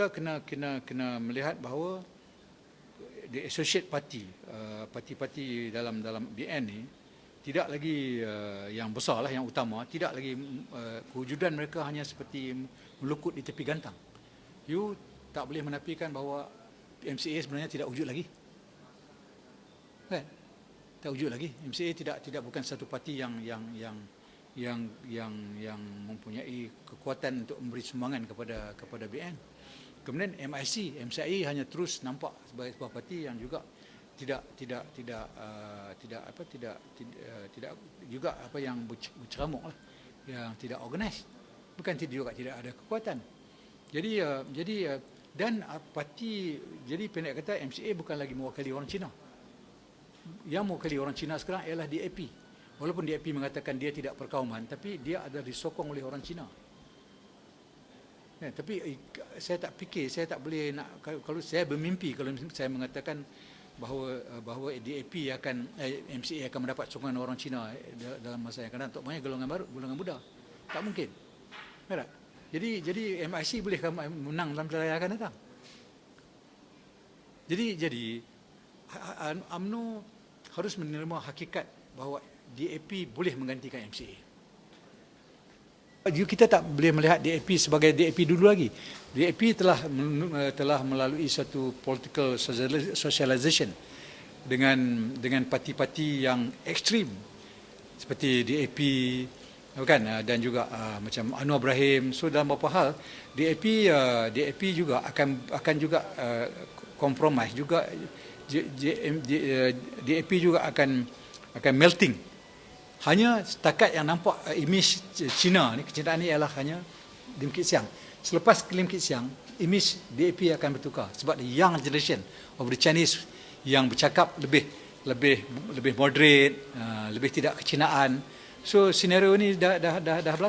kita kena kena kena melihat bahawa the associate party uh, parti-parti dalam dalam BN ni tidak lagi uh, yang besar lah yang utama tidak lagi uh, kewujudan mereka hanya seperti melukut di tepi gantang. You tak boleh menafikan bahawa MCA sebenarnya tidak wujud lagi. Kan? Tak wujud lagi. MCA tidak tidak bukan satu parti yang yang yang yang yang yang mempunyai kekuatan untuk memberi sumbangan kepada kepada BN. Kemudian MIC, MCI hanya terus nampak sebagai sebuah parti yang juga tidak tidak tidak uh, tidak apa tidak tidak, uh, tidak juga apa yang berc- berceramuk lah yang tidak organize bukan tidak juga tidak ada kekuatan jadi uh, jadi uh, dan uh, parti jadi pendek kata MCA bukan lagi mewakili orang Cina yang mewakili orang Cina sekarang ialah DAP. Walaupun DAP mengatakan dia tidak perkauman, tapi dia adalah disokong oleh orang Cina. Ya, tapi eh, saya tak fikir, saya tak boleh nak kalau saya bermimpi kalau saya mengatakan bahawa eh, bahawa DAP akan eh, MCA akan mendapat sokongan orang Cina da- dalam masa yang akan datang. Maknanya golongan baru, golongan muda. Tak mungkin. Tak? Jadi jadi MIC boleh menang dalam pilihan yang akan datang. Jadi jadi UMNO harus menerima hakikat bahawa DAP boleh menggantikan MCA. Kita tak boleh melihat DAP sebagai DAP dulu lagi. DAP telah eh, telah melalui satu political sociali- socialization dengan dengan parti-parti yang ekstrim seperti DAP kan? Ah, dan juga uh, macam Anwar Ibrahim. So dalam beberapa hal DAP uh, DAP juga akan akan juga uh, compromise juga. DAP juga akan akan melting hanya setakat yang nampak uh, image Cina ni kecintaan ni ialah hanya Lim Kit Siang. Selepas Lim Kit Siang image DAP akan bertukar sebab the young generation of the Chinese yang bercakap lebih lebih lebih moderate uh, lebih tidak kecinaan. So senario ni dah dah dah dah berlaku